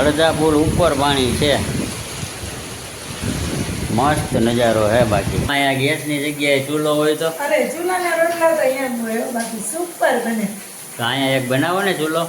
અડધા પુલ ઉપર પાણી છે. મસ્ત નજારો હે બાકી. અહીંયા ગેસની જગ્યાએ ચૂલો હોય તો? અરે ચૂલાના રોટલા તો એમ હોય બાકી સુપર બને. તો અહીંયા એક બનાવો ને ચૂલો.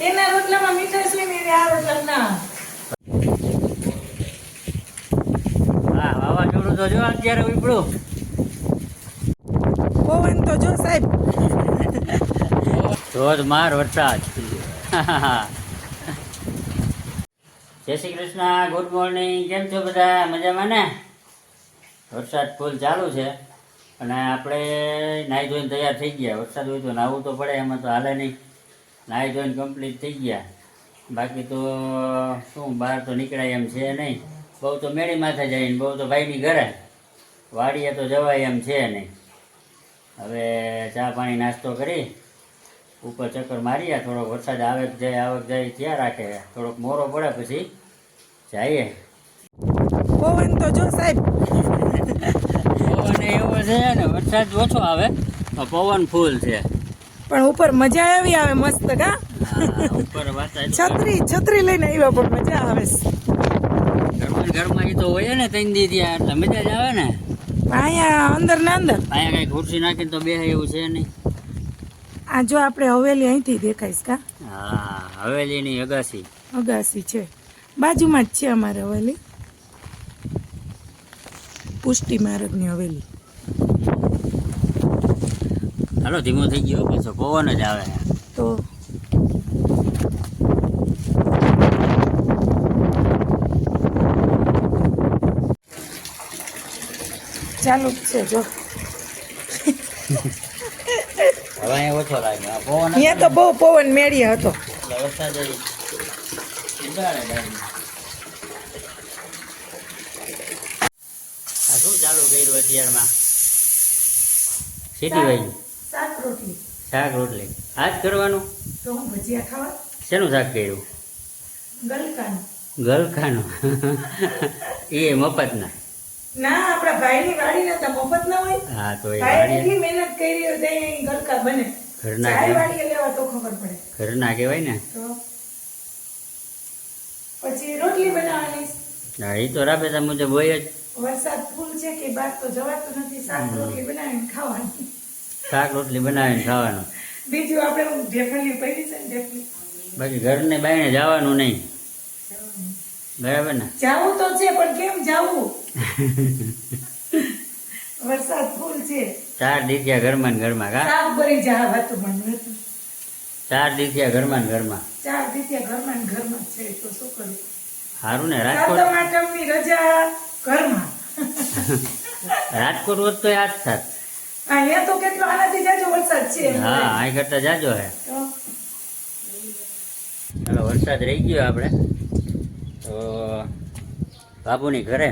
એના રોટલામાં મીઠાશ હોય ને આ રોટલા ના. હા વાવાઝોડું તો જો અત્યારે ઉપડું પવન તો જો સાહેબ. ધોધમાર વરસાદ. જય શ્રી કૃષ્ણ ગુડ મોર્નિંગ કેમ છો બધા? મજામાં ને? વરસાદ ફૂલ ચાલુ છે. અને આપણે નાહી ધોઈને તૈયાર થઈ ગયા. વરસાદ હોય તો નાહવું તો પડે, એમાં તો હાલે નહીં. નાહી ધોઈને કમ્પ્લીટ થઈ ગયા. બાકી તો શું, બહાર તો નીકળાય એમ છે નહીં. બહુ તો મેળી માથે જઈને, બહુ તો ભાઈની ઘરે. વાડીએ તો જવાય એમ છે નહીં. હવે ચા પાણી નાસ્તો કરી. ઉપર ચક્કર મારીએ થોડોક વરસાદ આવે જાય આવક જાય ત્યાં રાખે. થોડોક મોરો પડે પછી જઈએ. પવન તો જો સાહેબ. પવન એવો છે ને વરસાદ ઓછો આવે તો પવન ફૂલ છે. પણ ઉપર મજા આવી આવે મસ્ત કા? ઉપર છત્રી છત્રી લઈને આવ્યા પણ મજા આવે. ઘરમાં ઘરમાં ઈ તો હોય ને ત્રણ દી ત્યાં એટલે મજા જ આવે ને. અહીંયા અંદર ને અંદર. અહીંયા કઈ ખુરશી નાખીને તો બે એવું છે નહીં. આ જો આપણે હવેલી અહીંથી દેખાઈશ કા? હા હવેલીની અગાસી. અગાસી છે. બાજુમાં જ છે અમારે હવેલી. પુષ્ટિ મહારાજની હવેલી. હાલો ધીમો થઈ ગયો પાછો પવન જ આવે. તો ચાલુ છે જો. હવે ઓછો લાગે પવન અહીંયા તો બહુ પવન મેળ્યો હતો. વરસાદ આ શું ચાલુ કર્યું અત્યારમાં? સીટી શાક રોટલી શાક રોટલી. આ જ કરવાનું? તો હું ભજીયા ખાવા? શેનું શાક કર્યું? ગલકાનું. ગલખાનું એ મફતના. ના આપણા ભાઈની વાડી નતા મફત ના હોય. હા તો એ વાડી એટલી મહેનત કરી હોય તો અહીં ગલકા બને. ઘરના કહેવાય લેવા તો ખબર પડે. ઘરના કહેવાય ને? પછી રોટલી બનાવવાની. હા એ તો રાબેતા મુજબ હોય જ. વરસાદ ફૂલ છે કે બહાર તો જવાતું નથી શાક રોટલી બનાવીને ખાવાની. શાક રોટલી બનાવીને ખાવાનું. બીજું આપણે ઢેફળી પડી છે ને ઢેફળી. બાકી ઘરને બાઈને જવાનું નહીં. બરાબર ને? જાવું તો છે પણ કેમ જાવું? વરસાદ ફૂલ છે. ચાર દીથિયા ઘરમાં ને ઘરમાં કા? શાક ભરી જા હતું પણ ચાર દીથિયા ઘરમાં ને ઘરમાં? ચાર દીત્યા ઘરમાં ને ઘરમાં છે તો શું કરું સારું ને રાજકોટ આઠમની રજા ઘરમાં. રાજકોટ હોત તો યાદ થાત. અહીંયા તો કેટલો આનાથી જાજો વરસાદ છે હા અહીં કરતા જાજો હે. ચાલો વરસાદ રહી ગયો આપણે. તો બાબુની ઘરે.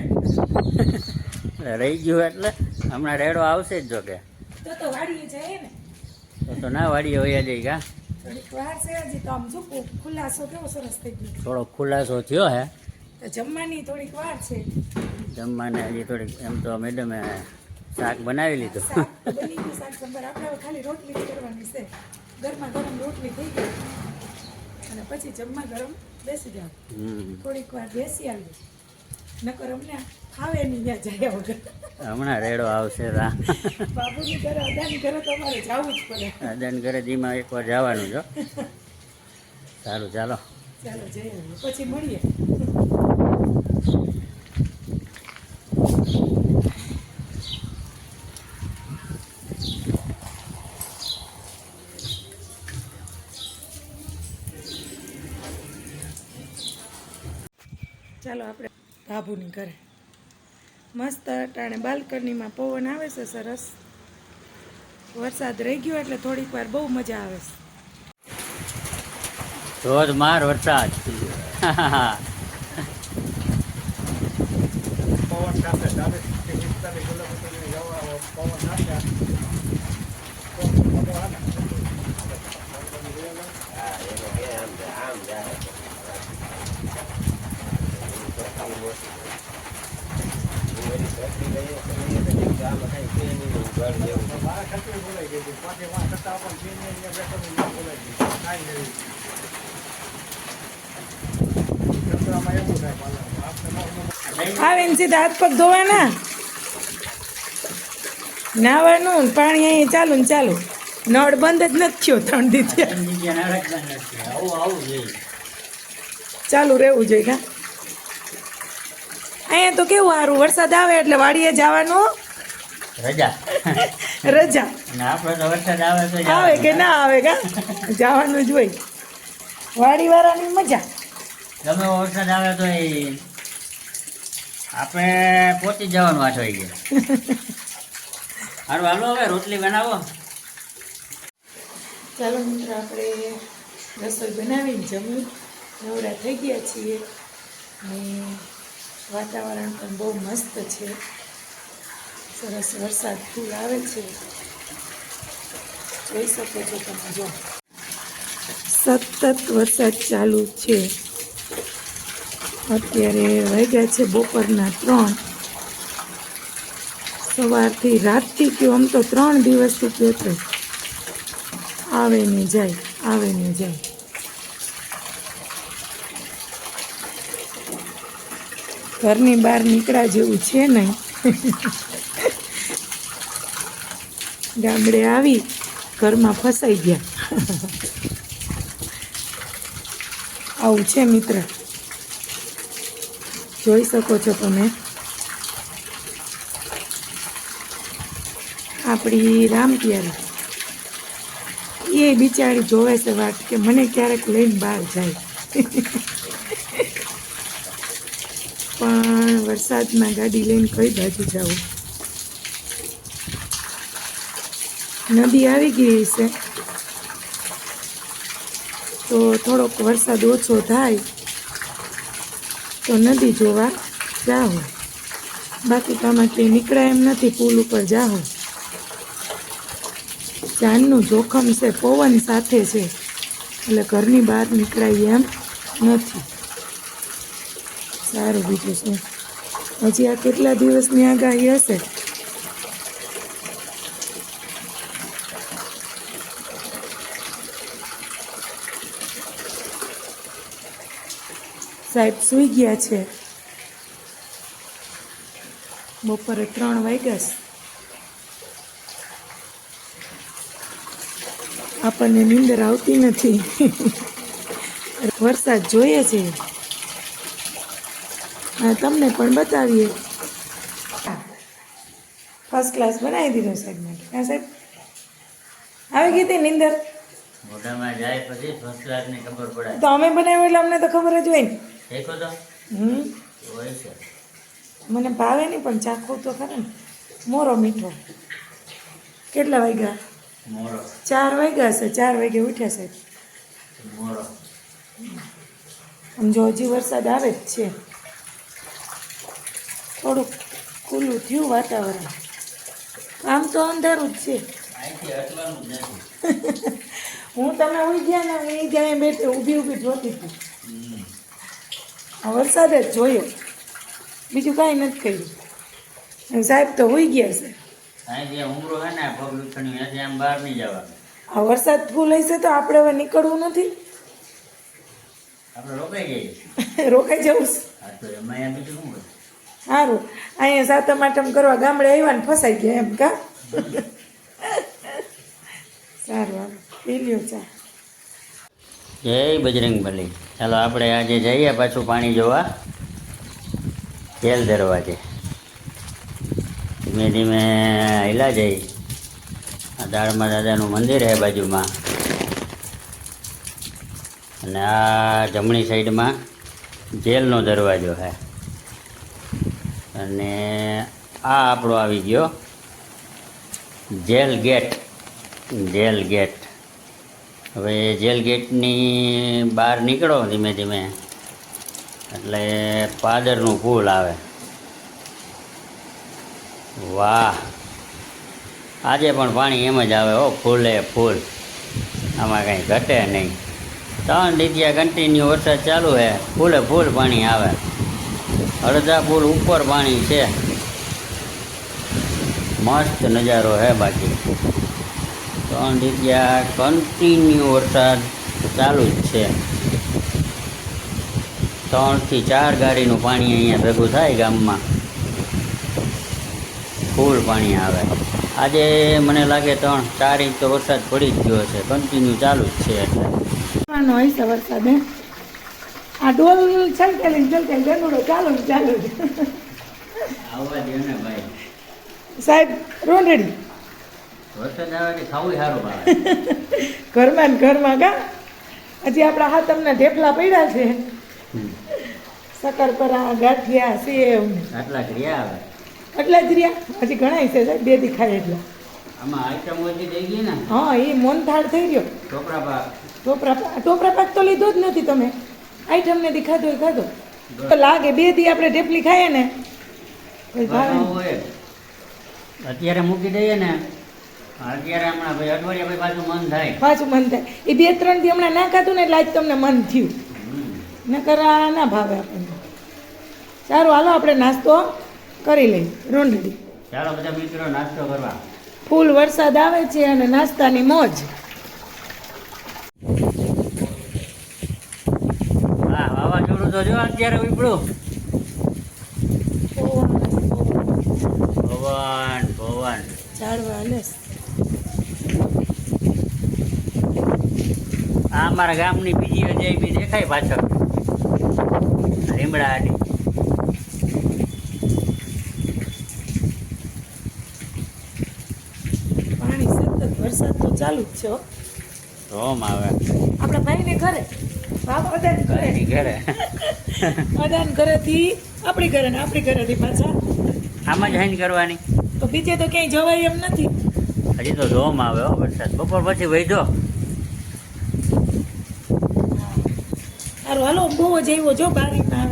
રહી ગયું એટલે હમણાં રેડો આવશે જ જોકે તો ને. વાડીએ વયા જઈ ગયા. થોડો ખુલાસો થયો હે. જમવાની થોડીક વાર છે. જમવાને હજી થોડીક એમ તો મેડમે શાક બનાવી લીધું. શાક તો બની ગયું શાક સંભાર આપણે ખાલી રોટલી કરવાની છે. ગરમા ગરમ રોટલી થઈ ગઈ. અને પછી જમવા ગરમ બેસી જાવ. થોડીક વાર બેસી આવી નકર અમને ખાવે નહીં ત્યાં જાય વગર. હમણાં રેડો આવશે રા. બાબુની ઘરે અદાની ઘરે તમારે જવું જ પડે. અદાની ઘરે ધીમા એકવાર જવાનું જો સારું ચાલો. ચાલો જઈએ પછી મળીએ. બાબુની ઘરે મસ્ત અટાણે બાલ્કનીમાં પવન આવે છે સરસ. વરસાદ રહી ગયો એટલે થોડીક વાર બહુ મજા આવે છે. ધોધમાર વરસાદ. પવન સાથે આવીને સીધા હાથ પગ ધોવાના. નાવાનું પાણી અહીં ચાલુ ને ચાલુ. નળ બંધ જ નથી થયો ત્રણ દી ચાલુ રહેવું જોઈએ કા? અહીંયા તો કેવું સારું? વરસાદ આવે એટલે વાડીએ જવાનું. રજા. રજા. આપણે તો વરસાદ આવે આવે કે ના આવે કા? જવાનું જ હોય. વાડી વાળાની મજા. ગમે વરસાદ આવે તો એ આપણે પહોંચી જવાનું વાંચો આવી ગયા સારું હાલો હવે રોટલી બનાવો. ચાલો મિત્ર આપણે રસોઈ બનાવીને જમી નવરા થઈ ગયા છીએ. ને વાતાવરણ પણ બહુ મસ્ત છે. સરસ વરસાદ ફૂલ આવે છે. જોઈ શકો છો તમે જો. સતત વરસાદ ચાલુ છે. અત્યારે વાગ્યા છે બપોરના ત્રણ. સવારથી રાતથી કયો આમ તો ત્રણ દિવસથી કહેતો આવે ને જાય, આવે ને જાય. ઘરની બહાર નીકળ્યા જેવું છે નહીં ગામડે આવી ઘરમાં ફસાઈ ગયા. આવું છે મિત્ર. જોઈ શકો છો તમે. આપણી રામપિયારી એ બિચારી જોવે છે વાત કે મને ક્યારેક લઈને બહાર જાય. પણ વરસાદમાં ગાડી લઈને કઈ બાજુ જવું નદી આવી ગઈ છે તો થોડોક વરસાદ ઓછો થાય તો નદી જોવા જાઓ. બાકી તો આમાંથી નીકળાય એમ નથી, પુલ ઉપર જાઓ. જાનનું જોખમ છે, પવન સાથે છે. એટલે ઘરની બહાર નીકળાય એમ નથી. સારું બીજું શું? હજી આ કેટલા દિવસની આગાહી હશે? સાહેબ, સૂઈ ગયા છે. બપોરે ત્રણ વાગ્યા આપણને નીંદર આવતી નથી. વરસાદ જોઈએ છે. હા તમને પણ બતાવીએ. ફર્સ્ટ ક્લાસ બનાવી દીધો સાહેબ માટે હા સાહેબ? આવી ગઈ હતી નીંદર? મોઢામાં જાય પછી ફર્સ્ટ ક્લાસની ખબર પડે. તો અમે બનાવ્યું એટલે અમને તો ખબર જ હોય ને. તો. હમ. હોય છે. મને ભાવે નહીં પણ ચાખવું તો ખરે ને. મોરો મીઠો. કેટલા વાગ્યા? મોરો. ચાર વાગ્યા હશે. ચાર વાગે ઉઠ્યા સાહેબ. મોરો. આમ જો હજી વરસાદ આવે જ છે. થોડુંક ખુલ્લું થયું વાતાવરણ. આમ તો અંધારું જ છે. હું તમે ઉઈ ગયા ને હું ત્યાં બેઠી ઊભી ઊભી જોતી હતી. વરસાદ જ જોયો. બીજું કાંઈ નથી કર્યું. સાહેબ તો હોઈ ગયા છે. આ વરસાદ ફૂલ હશે તો આપણે હવે નીકળવું નથી? આપણે રોકાઈ જઈએ. રોકાઈ જવું સારું. અહીંયા સાતમ આઠમ કરવા ગામડે આવ્યા ને ફસાઈ ગયા એમ, કા? સારું જય બજરંગ બલી. ચાલો આપણે આજે જઈએ પાછું પાણી જોવા. જેલ દરવાજે. ધીમે ધીમે હિલા જઈ. આ દાળમાં દાદાનું મંદિર હે બાજુમાં. અને આ જમણી સાઈડમાં જેલનો દરવાજો છે અને આ આપણો આવી ગયો જેલ ગેટ. Jail gate. હવે જેલ ગેટની બહાર નીકળો ધીમે ધીમે. એટલે પાદરનું ફૂલ આવે. વાહ. આજે પણ પાણી એમ જ આવે. હો ફૂલે, ફૂલ. આમાં કંઈ ઘટે નહીં. ત્રણ દીતિયા કન્ટિન્યુ વરસાદ ચાલુ છે ફૂલે, ફૂલ પાણી આવે. અડધા ફૂલ ઉપર પાણી છે. મસ્ત નજારો હે બાકી. ત્રણ જગ્યા કન્ટિન્યુ વરસાદ ચાલુ જ છે. ત્રણથી ચાર ગાડીનું પાણી અહીંયા ભેગું થાય ગામમાં. ફૂલ પાણી આવે. આજે મને લાગે ત્રણ, ચાર ઇંચ તો વરસાદ પડી જ ગયો છે. કન્ટિન્યુ ચાલુ જ છે એટલે. વરસાદ આ ડોલ છલકેલી છલકેલી ડંડુડો ચાલુ ચાલુ ભાઈ. સાહેબ ભાવે ઘરમાં ને ઘરમાં કા હજી આપણા હાથમના ઢેફલા પડ્યા છે. શકરપરા ગાંઠિયા સેવ. આટલા આટલા ક્રિયા આવે આટલા જ રહ્યા. હજી ઘણા છે સાહેબ બે દેખાય એટલા. આમાં આઈટમ ઓછી થઈ ગઈ ને? હા એ મોનથાળ થઈ રહ્યો. ટોપરા પાક. ટોપરા પાક ટોપરા પાક તો લીધો જ નથી તમે. આઈટમ ને દી ખાધો ખાધો તો લાગે બે દી આપણે ઢેપલી ખાઈએ ને. અત્યારે મૂકી દઈએ ને અત્યારે હમણાં ભાઈ અઠવાડિયા ભાઈ પાછું મન થાય. પાછું મન થાય. એ બે ત્રણથી હમણાં ના ખાધું ને એટલે આજ તમને મન થયું. નકર આ ના ભાવે આપણને. સારું હાલો આપણે નાસ્તો કરી લઈએ. રોંઢડી ચાલો બધા મિત્રો નાસ્તો કરવા. ફૂલ વરસાદ આવે છે અને નાસ્તાની મોજ હા વાવાઝોડું તો જો અત્યારે ઉપડું. ભવન ભવન. આ અમારા ગામની બીજી અજયબી દેખાય પાછળ. લીમડા આડી. પાણી સતત વરસાદ તો ચાલુ જ છે. રોમ આવે. આપણા ભાઈને ઘરે. બાપ ઘરે. અદાન ઘરેથી આપણી ઘરે ને આપણી ઘરેથી પાછા. આમાં જ હાઈન કરવાની. તો બીજે તો ક્યાંય જવાય એમ નથી. હજી તો રોમ આવે હો વરસાદ. બપોર પછી વહીધો સારું હાલો બહુ જ આવ્યો જો બારીમાં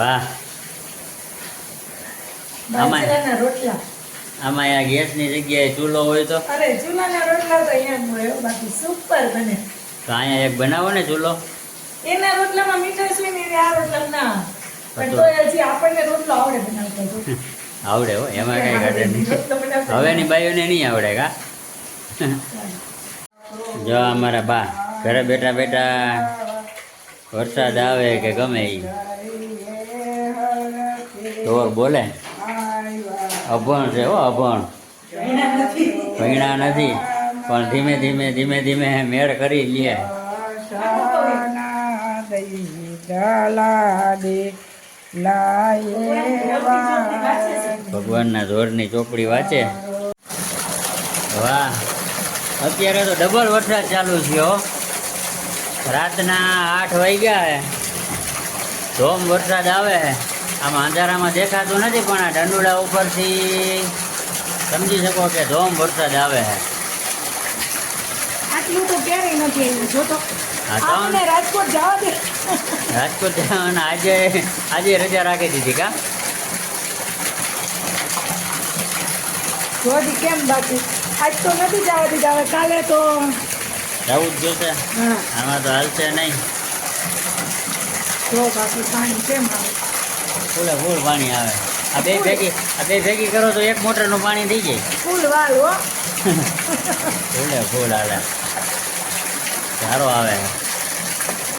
વાહ. બાજરાના રોટલા. આમાં આ ગેસની જગ્યાએ ચૂલો હોય તો? અરે ચૂલાના રોટલા તો અહીંયા મળે બાકી સુપર બને. તો અહીંયા એક બનાવો ને ચૂલો. એના રોટલામાં મીઠાશ હોય ને આ રોટલા ના. પણ તો- તો હજી આપણને રોટલો આવડે બનાવતા આવડે હો એમાં કઈ ઘટે નહીં. હવેની બાઈઓને નહીં. આવડે કા? જો અમારા બા ઘરે બેઠા બેઠા વરસાદ આવે કે ગમે ઈ. તો બોલે. અભણ છે હો, અભણ. ભીણા નથી. પણ ધીમે ધીમે ધીમે ધીમે મેળ કરી લે. ભગવાનના ઢોરની ચોપડી વાંચે. વાહ. અત્યારે તો ડબલ વરસાદ ચાલુ થયો રાતના આઠ વાગ્યા ધોમ વરસાદ આવે આમાં અંધારામાં દેખાતું નથી પણ આ ડંડુડા ઉપરથી સમજી શકો કે ધોમ વરસાદ આવે હે આટલું તો ક્યારેય નથી આવ્યું જો તો. હા, તો? આપણને રાજકોટ જવા દે. રાજકોટ જવાના આજે આજે રજા રાખી દીધી કા? જોજી કેમ બાકી? આજ તો નથી જવા દીધા હવે કાલે તો જવું જ જોશે. હા. આમાં તો હાલશે નહીં. જો બાકી પાણી કેમ આવે? ફૂલે ફૂલ પાણી આવે. આ બે ભેગી આ બે ભેગી કરો તો એક મોટરનું પાણી થઈ જાય. ફૂલ વાળું ફૂલે ફૂલ આવે સારો આવે.